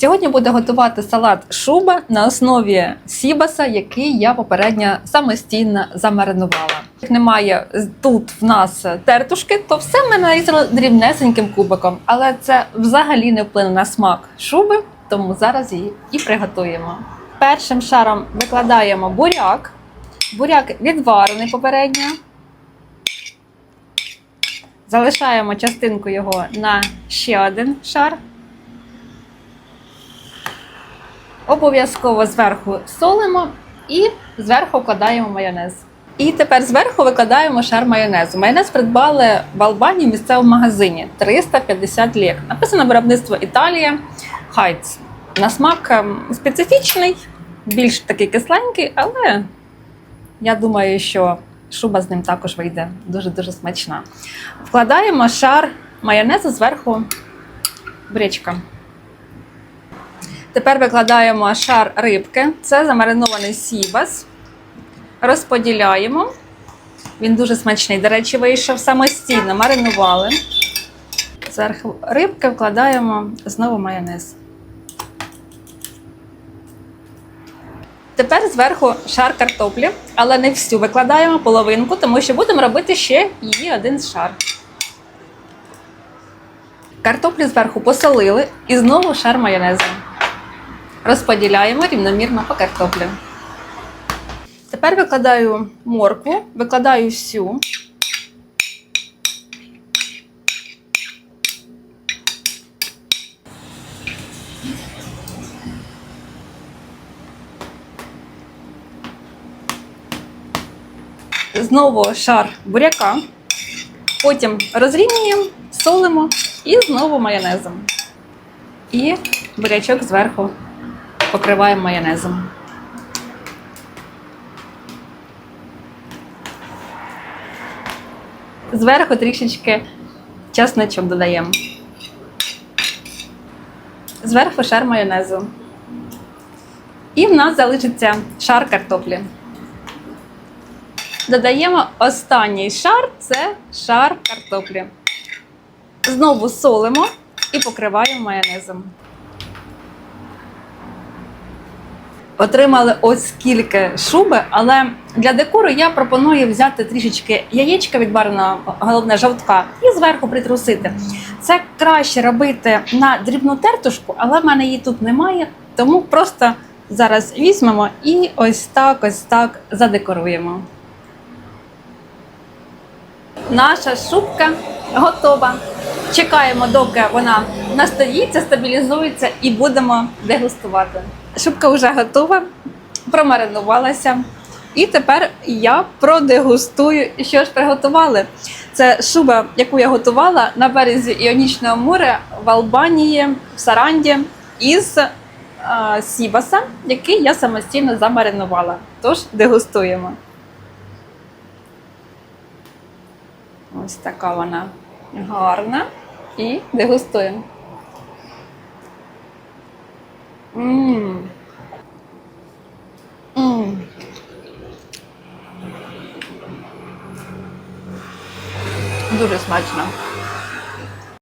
Сьогодні буду готувати салат шуба на основі сібаса, який я попередньо самостійно замаринувала. Як немає тут в нас тертушки, то все ми нарізали дрібнесеньким кубиком, але це взагалі не вплине на смак шуби, тому зараз її і приготуємо. Першим шаром викладаємо буряк. Буряк відварений попередньо. Залишаємо частинку його на ще один шар. Обов'язково зверху солимо і зверху вкладаємо майонез. І тепер зверху викладаємо шар майонезу. Майонез придбали в Албанії в місцевому магазині 350 лік. Написано виробництво Італія Хайц. На смак ем, специфічний, більш такий кисленький, але я думаю, що шуба з ним також вийде дуже-дуже смачна. Вкладаємо шар майонезу зверху бричка. Тепер викладаємо шар рибки. Це замаринований сібас. Розподіляємо. Він дуже смачний. До речі, вийшов самостійно, маринували. Зверху рибки вкладаємо знову майонез. Тепер зверху шар картоплі, але не всю викладаємо половинку, тому що будемо робити ще її один шар. Картоплю зверху посолили і знову шар майонезу. Розподіляємо рівномірно по картоплі. Тепер викладаю моркву, викладаю всю. Знову шар буряка. Потім розрівнюємо, солимо і знову майонезом. І бурячок зверху покриваємо майонезом. Зверху трішечки чесночок додаємо. Зверху шар майонезу. І в нас залишиться шар картоплі. Додаємо останній шар це шар картоплі. Знову солимо і покриваємо майонезом. Отримали ось скільки шуби, але для декору я пропоную взяти трішечки яєчка відвареного, головне жовтка, і зверху притрусити. Це краще робити на дрібну тертушку, але в мене її тут немає, тому просто зараз візьмемо і ось так, ось так задекоруємо. Наша шубка готова. Чекаємо, доки вона настоїться, стабілізується і будемо дегустувати. Шубка вже готова, промаринувалася. І тепер я продегустую, що ж приготували. Це шуба, яку я готувала на березі Іонічного моря в Албанії, в Саранді, із е, Сібаса, який я самостійно замаринувала. Тож дегустуємо. Ось така вона гарна. І дегустуємо. Ммм. Мм. Дуже смачно.